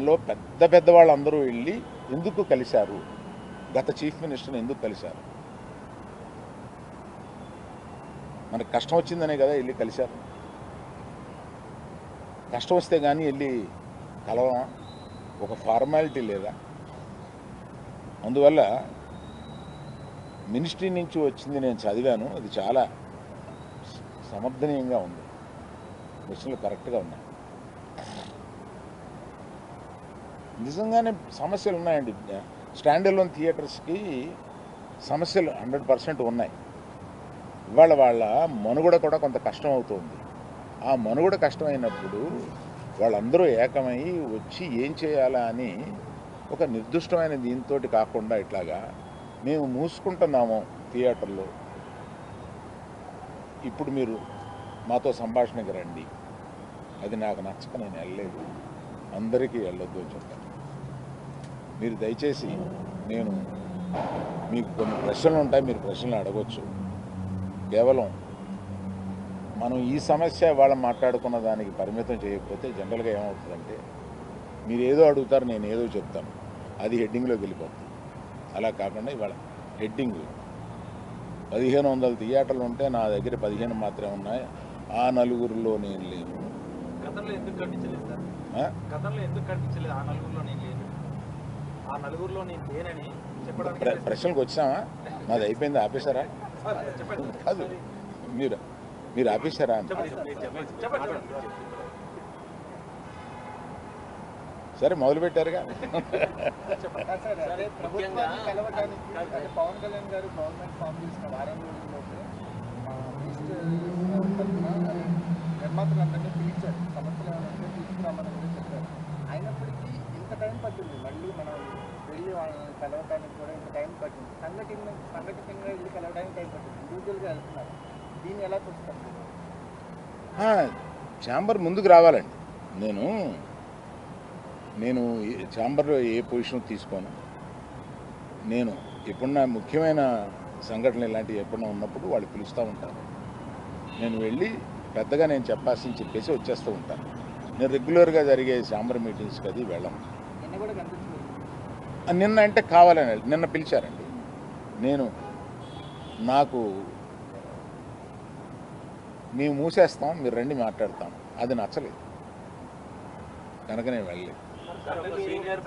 లో పెద్ద పెద్ద వాళ్ళందరూ వెళ్ళి ఎందుకు కలిశారు? గత చీఫ్ మినిస్టర్ని ఎందుకు కలిశారు? మనకు కష్టం వచ్చిందనే కదా వెళ్ళి కలిశారు. కష్టం వస్తే కానీ వెళ్ళి కలవమా? ఒక ఫార్మాలిటీ లేదా? అందువల్ల మినిస్ట్రీ నుంచి వచ్చింది నేను చదివాను. అది చాలా సమర్థనీయంగా ఉంది. క్వశ్చన్లు కరెక్ట్గా ఉన్నాయి. నిజంగానే సమస్యలు ఉన్నాయండి. స్టాండ్ లోన్ థియేటర్స్కి సమస్యలు హండ్రెడ్ పర్సెంట్ ఉన్నాయి. ఇవాళ వాళ్ళ మనుగడ కూడా కొంత కష్టం అవుతుంది ఆ మనుగడ కష్టమైనప్పుడు వాళ్ళందరూ ఏకమై వచ్చి ఏం చేయాలా అని ఒక నిర్దిష్టమైన దీంతో కాకుండా ఇట్లాగా మేము మూసుకుంటున్నాము థియేటర్లో. ఇప్పుడు మీరు మాతో సంభాషణకి రండి. అది నాకు నచ్చక నేను వెళ్ళలేదు. అందరికీ వెళ్ళొద్దు అని చెప్పాను. మీరు దయచేసి నేను మీకు కొన్ని ప్రశ్నలు ఉంటాయి మీరు ప్రశ్నలు అడగొచ్చు. కేవలం మనం ఈ సమస్య వాళ్ళ మాట్లాడుకున్న దానికి పరిమితం చేయకపోతే జనరల్గా ఏమవుతుందంటే మీరు ఏదో అడుగుతారు నేను ఏదో చెప్తాను. అది హెడ్డింగ్లోకి వెళ్ళిపోతుంది. అలా కాకుండా ఇవాళ హెడ్డింగ్ పదిహేను వందల థియేటర్లు ఉంటే నా దగ్గర పదిహేను మాత్రమే ఉన్నాయి. ఆ నలుగురిలో నేను లేను. గతంలో ఎందుకు కట్టించలేదు సార్? ఆ? గతంలో ఎందుకు కట్టించలేదు ఆ నలుగురిలో నేను లేను. ఆ నలుగురిలో నేను లేనని చెప్పడానికి ప్ర- ప్రశ్నలకు వచ్చామా మాది అయిపోయింది ఆపేశారా? సార్, చెప్పండి. కాదు మీరు మీరు ఆపేశారా చెప్పండి చెప్పండి. చెప్పండి చెప్పండి. సరే మొదలు పెట్టారుగా. సార్ అదే ప్రభుత్వాన్ని కలవడానికి అదే పవన్ కళ్యాణ్ గారు గవర్నమెంట్ ఫామ్ చేసిన వారం రోజుల్లోపు ఆ, మినిస్టర్ తరఫున అదే నిర్మాతలందరినీ పిలిచారు సమస్యలు ఏమైనా ఉంటే తీసుకురామని కూడా చెప్పారు అయినప్పటికీ ఇంత టైం పట్టింది మళ్ళీ మనం వెళ్ళి వాళ్ళని కలవడానికి కూడా ఇంత టైం పట్టింది. సంఘటన సంఘటితంగా వెళ్ళి కలవడానికి టైం పట్టింది. ఇండివిజువల్గా వెళ్తున్నారు. దీన్ని ఎలా చూస్తారు ఆ, ఛాంబర్ ముందుకు రావాలండి. నేను నేను ఏ- ఛాంబర్లో ఏ పొజిషన్ తీసుకోను. నేను ఎప్పుడన్నా ముఖ్యమైన సంఘటనలు ఇలాంటివి ఎప్పుడన్నా ఉన్నప్పుడు వాళ్ళు పిలుస్తూ ఉంటారు. నేను వెళ్ళి పెద్దగా నేను చెప్పాల్సింది చెప్పేసి వచ్చేస్తూ ఉంటాను. నేను రెగ్యులర్గా జరిగే ఛాంబర్ మీటింగ్స్కి అది వెళ్ళను. నిన్న అంటే కావాలని నిన్న పిలిచారండి. నేను నాకు మేము మూసేస్తాం మీరు రండి మాట్లాడతాం. అది నచ్చలేదు. కనుక నేను వెళ్ళలేదు. సీనియర్